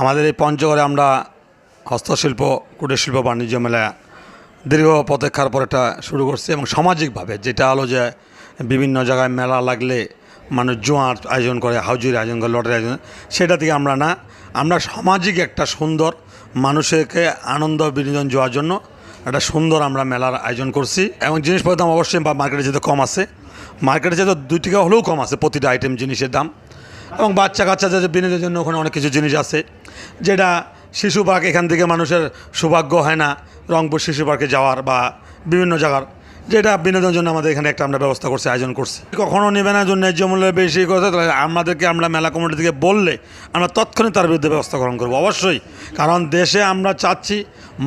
আমাদের এই পঞ্চগড়ে আমরা হস্তশিল্প, কুটিরশিল্প, বাণিজ্য মেলা দীর্ঘ প্রতীক্ষার পর এটা শুরু করছি এবং সামাজিকভাবে যেটা হলো যে বিভিন্ন জায়গায় মেলা লাগলে মানুষ জোয়ার আয়োজন করে, হাউজির আয়োজন করে লটের আয়োজন সেটা থেকে আমরা না, আমরা সামাজিক একটা সুন্দর মানুষকে আনন্দ বিনোদন যাওয়ার জন্য একটা সুন্দর আমরা মেলার আয়োজন করছি এবং জিনিসপত্রের দাম অবশ্যই মার্কেটে যেতে কম আছে মার্কেটে যেতে দুই টাকা হলেও কম আছে প্রতিটা আইটেম জিনিসের দাম। এবং বাচ্চা কাচ্চাদের বিনোদনের জন্য ওখানে অনেক কিছু জিনিস আছে, যেটা শিশু পার্ক এখান থেকে মানুষের সৌভাগ্য হয় না, রংপুর শিশু পার্কে যাওয়ার বা বিভিন্ন জায়গার, যেটা বিনোদনের জন্য আমাদের এখানে একটা আমরা ব্যবস্থা করছি, আয়োজন করছি। কখনও নেবে না জন্য ন্যায্য মূল্যে বেশি করতে, তাহলে আমাদেরকে আমরা মেলা কমিটি থেকে বললে আমরা তৎক্ষণিক তার বিরুদ্ধে ব্যবস্থা গ্রহণ করব, অবশ্যই। কারণ দেশে আমরা চাচ্ছি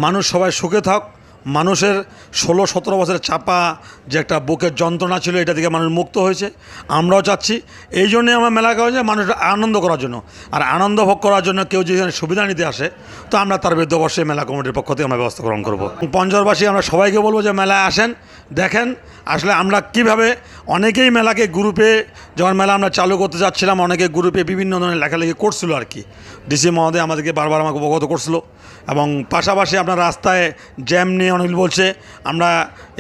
মানুষ সবাই সুখে থাক মানুষের ষোলো, সতেরো বছরের চাপা যে একটা বুকের যন্ত্রণা ছিল, এটা থেকে মানুষ মুক্ত হয়েছে। আমরাও চাচ্ছি এই জন্যে আমার মেলা হয়েছে মানুষ আনন্দ করার জন্য। আর আনন্দ ভোগ করার জন্য কেউ যদি সুবিধা নিতে আসে, তো আমরা তার বিরুদ্ধে অবশ্যই মেলা কমিটির পক্ষ থেকে আমরা ব্যবস্থা গ্রহণ করব। পঞ্চরবাসী আমরা সবাইকে বলব যে মেলায় আসেন। দেখেন, আসলে আমরা কীভাবে অনেকেই মেলাকে গ্রুপে যখন মেলা আমরা চালু করতে যাচ্ছিলাম, অনেকে গ্রুপে বিভিন্ন ধরনের লেখালেখি করছিল আর কি। ডিসি মহোদয় আমাদেরকে বারবার আমাকে অবগত করছিল এবং পাশাপাশি আপনার রাস্তায় জ্যাম নিয়ে অনেক বলছে, আমরা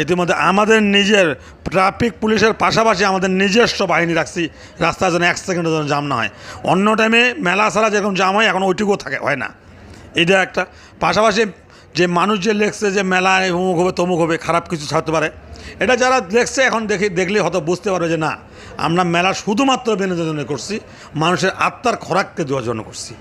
ইতিমধ্যে আমাদের নিজের ট্রাফিক পুলিশের পাশাপাশি আমাদের নিজস্ব বাহিনী রাখছি, রাস্তায় যেন এক সেকেন্ডের জন্য জাম না হয়। অন্য টাইমে মেলা ছাড়া যেরকম জাম হয়, এখন ওইটুকুও থাকে, হয় না। এটা একটা। পাশাপাশি যে মানুষ যে লেখছে যে মেলায় অমুক হবে, তমুক হবে, খারাপ কিছু ছাড়তে পারে, এটা যারা লেখছে এখন দেখি, দেখলে হয়তো বুঝতে পারবে যে না, আমরা মেলা শুধুমাত্র বিনোদনের জন্য করছি, মানুষের আত্মার খোরাককে দেওয়ার জন্য করছি।